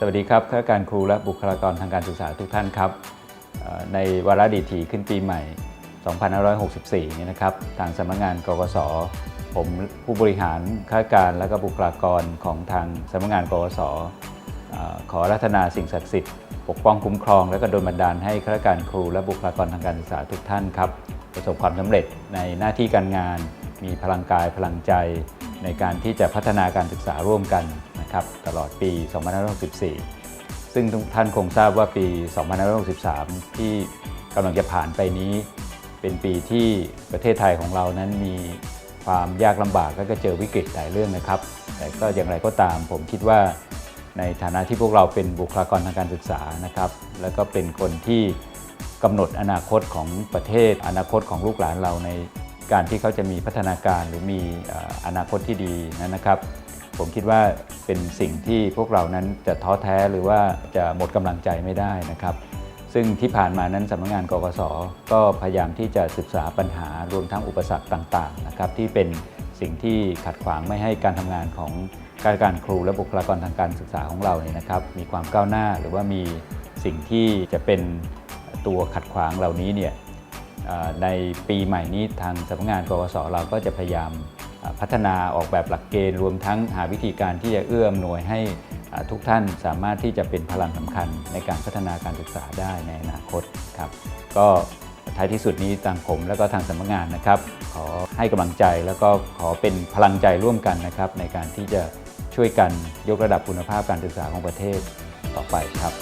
สวัสดีครับข้าราชการครูและบุคลากรทางการศึกษาทุกท่านครับ ในวาระดีถีขึ้นปีใหม่ 2564 นี่นะครับ ทางสำนักงานกกสผมผู้บริหารข้าราชการและก็บุคลากรของทางสำนักงานกกสเอ่อขอรัตนาสิ่งศักดิ์สิทธิ์ปกป้องคุ้มครอง และก็ดลบันดาลให้ข้าราชการครูและบุคลากรทางการศึกษาทุกท่านครับ ประสบความสำเร็จในหน้าที่การงาน มีพลังกายพลังใจ ในการที่จะพัฒนาการศึกษาร่วมกัน นะครับตลอดปี 2564 ซึ่งท่านคงทราบว่าปี 2563 ที่กำลังจะผ่านไปนี้ เป็นปีที่ประเทศไทยของเรานั้นมีความยากลำบากและก็เจอวิกฤตหลายเรื่องนะครับ แต่ก็อย่างไรก็ตามผมคิดว่าในฐานะที่พวกเราเป็นบุคลากรทางการศึกษานะครับ แล้วก็เป็นคนที่กำหนดอนาคตของประเทศ อนาคตของลูกหลานเราในการที่เขาจะมีพัฒนาการหรือมีอนาคตที่ดีนะครับ ผมคิดว่าเป็นสิ่งที่พวกเรานั้นจะท้อแท้หรือว่าจะหมดกำลังใจไม่ได้นะครับ ซึ่งที่ผ่านมานั้นสำนักงานกกสก็พยายามที่จะศึกษาปัญหารวมทั้งอุปสรรคต่างๆนะครับที่เป็นสิ่งที่ขัดขวางไม่ให้การทำงานของข้าราชการครูและบุคลากรทางการศึกษาของเราเนี่ยนะครับ มีความก้าวหน้าหรือว่ามีสิ่งที่จะเป็นตัวขัดขวางเหล่านี้เนี่ยในปีใหม่นี้ทางสำนักงานกกสเราก็จะพยายาม พัฒนาออกแบบหลักเกณฑ์ รวมทั้งหาวิธีการที่จะเอื้ออำนวยให้ทุกท่านสามารถที่จะเป็นพลังสำคัญในการพัฒนาการศึกษาได้ในอนาคตครับ ก็ท้ายที่สุดนี้ทางผมและก็ทางสำนักงานนะครับ ขอให้กำลังใจแล้วก็ขอเป็นพลังใจร่วมกันนะครับ ในการที่จะช่วยกันยกระดับคุณภาพการศึกษาของประเทศต่อไปครับ